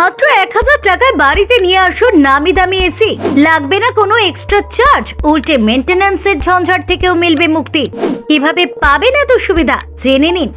মাত্র এক হাজার টাকায় বাড়িতে নিয়ে আসুন নামি দামি এসি লাগবে না কোনো এক্সট্রা চার্জ উল্টে মেনটেন্যান্সের ঝঞ্ঝাট থেকেও মিলবে মুক্তি। কীভাবে পাবেন এত সুবিধা? জেনে নিন।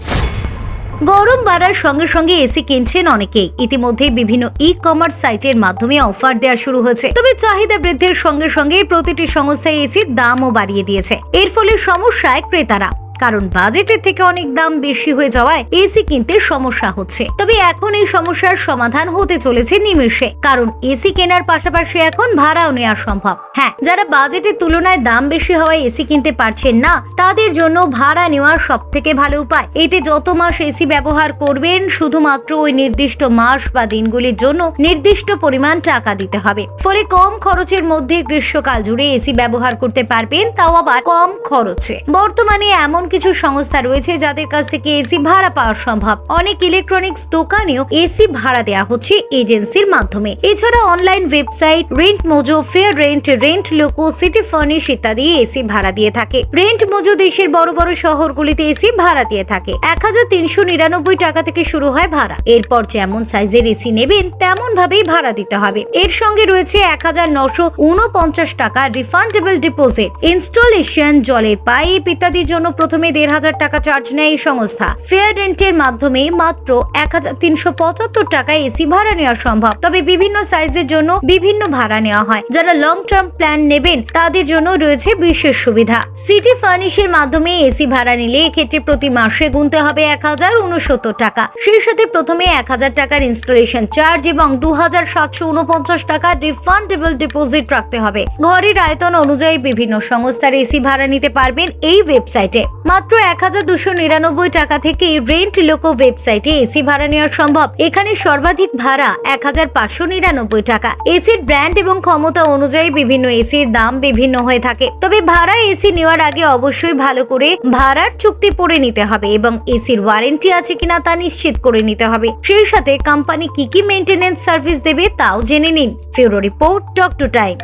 গরম বাড়ার সঙ্গে সঙ্গে এসি কিনছেন অনেকেই। ইতিমধ্যে বিভিন্ন ই কমার্স সাইটের মাধ্যমে অফার দেওয়া শুরু হয়েছে। তবে চাহিদা বৃদ্ধির সঙ্গে সঙ্গে প্রতিটি সংস্থায় এসির দামও বাড়িয়ে দিয়েছে। এর ফলে সমস্যায় ক্রেতারা। কারণ বাজেটের থেকে অনেক দাম বেশি হয়ে যাওয়ায় এসি কিনতে সমস্যা হচ্ছে। তবে এখন এই সমস্যার সমাধান হতে চলেছে নিমেষে, কারণ এসি কেনার পাশাপাশি এখন ভাড়াও নেওয়া সম্ভব। হ্যাঁ যারা বাজেটের তুলনায় দাম বেশি হওয়ায় এসি কিনতে পারছেন না, তাদের জন্য ভাড়া নেওয়ার সব থেকে ভালো উপায়। এতে যত মাস এসি ব্যবহার করবেন, শুধুমাত্র ওই নির্দিষ্ট মাস বা দিনগুলির জন্য নির্দিষ্ট পরিমাণ টাকা দিতে হবে। ফলে কম খরচের মধ্যে গ্রীষ্মকাল জুড়ে এসি ব্যবহার করতে পারবেন, তাও আবার কম খরচে। বর্তমানে এমন কিছু সংস্থা রয়েছে যাদের কাছ থেকে এসি ভাড়া পাওয়া সম্ভব। অনেক ইলেকট্রনিক্স দোকানেও এসি ভাড়া দেওয়া হচ্ছে এজেন্সির মাধ্যমে। এছাড়া online website RentoMojo Fair Rent Rent Loco CityFurnish ইত্যাদি এসি ভাড়া দিয়ে থাকে। রেন্ট মোজো দেশের বড় বড় শহরগুলিতে এসি ভাড়া দিয়ে থাকে। এক হাজার তিনশো নিরানব্বই টাকা থেকে শুরু হয় ভাড়া। এরপর যেমন সাইজের এসি নেবেন তেমন ভাবেই ভাড়া দিতে হবে। এর সঙ্গে রয়েছে এক হাজার নশো উনপঞ্চাশ টাকা রিফান্ডেবল ডিপোজিট ইনস্টলেশন জলের পাইপ ইত্যাদির জন্য প্রথমে দেড় হাজার টাকা চার্জ নেয় এই সংস্থা। ফেয়ার রেন্টের মাধ্যমে মাত্র এক হাজার তিনশো পঁচাত্তর টাকায় এসি ভাড়া নেওয়া সম্ভব। তবে বিভিন্ন সাইজের জন্য বিভিন্ন ভাড়া নেওয়া হয়। যারা লং টার্ম প্ল্যান নেবেন, তাদের জন্য রয়েছে বিশেষ সুবিধা। সিটি ফার্নিশের মাধ্যমে এসি ভাড়া নিলে এক্ষেত্রে প্রতি মাসে গুনতে হবে এক হাজার উনসত্তর টাকা। সেই সাথে প্রথমে এক হাজার টাকার ইনস্টলেশন চার্জ এবং দু হাজার সাতশো উনপঞ্চাশ টাকা রিফান্ডেবল ডিপোজিট রাখতে হবে। ঘরের আয়তন অনুযায়ী বিভিন্ন সংস্থার এসি ভাড়া নিতে পারবেন এই ওয়েবসাইটে মাত্র এক হাজার দুশো নিরানব্বই টাকা থেকে রেন্ট লোকো ওয়েবসাইটে এসি ভাড়া নেওয়া সম্ভব। এখানে সর্বাধিক ভাড়া এক হাজার পাঁচশো নিরানব্বই টাকা। এসির ব্র্যান্ড এবং ক্ষমতা অনুযায়ী বিভিন্ন এসির দাম বিভিন্ন হয়ে থাকে। তবে ভাড়া এসি নেওয়ার আগে অবশ্যই ভালো করে ভাড়ার চুক্তি পড়ে নিতে হবে এবং এসির ওয়ারেন্টি আছে কিনা তা নিশ্চিত করে নিতে হবে। সেই সাথে কোম্পানি কি কি মেনটেনেন্স সার্ভিস দেবে তাও জেনে নিন। ফিউরো রিপোর্ট টক টু টাইম।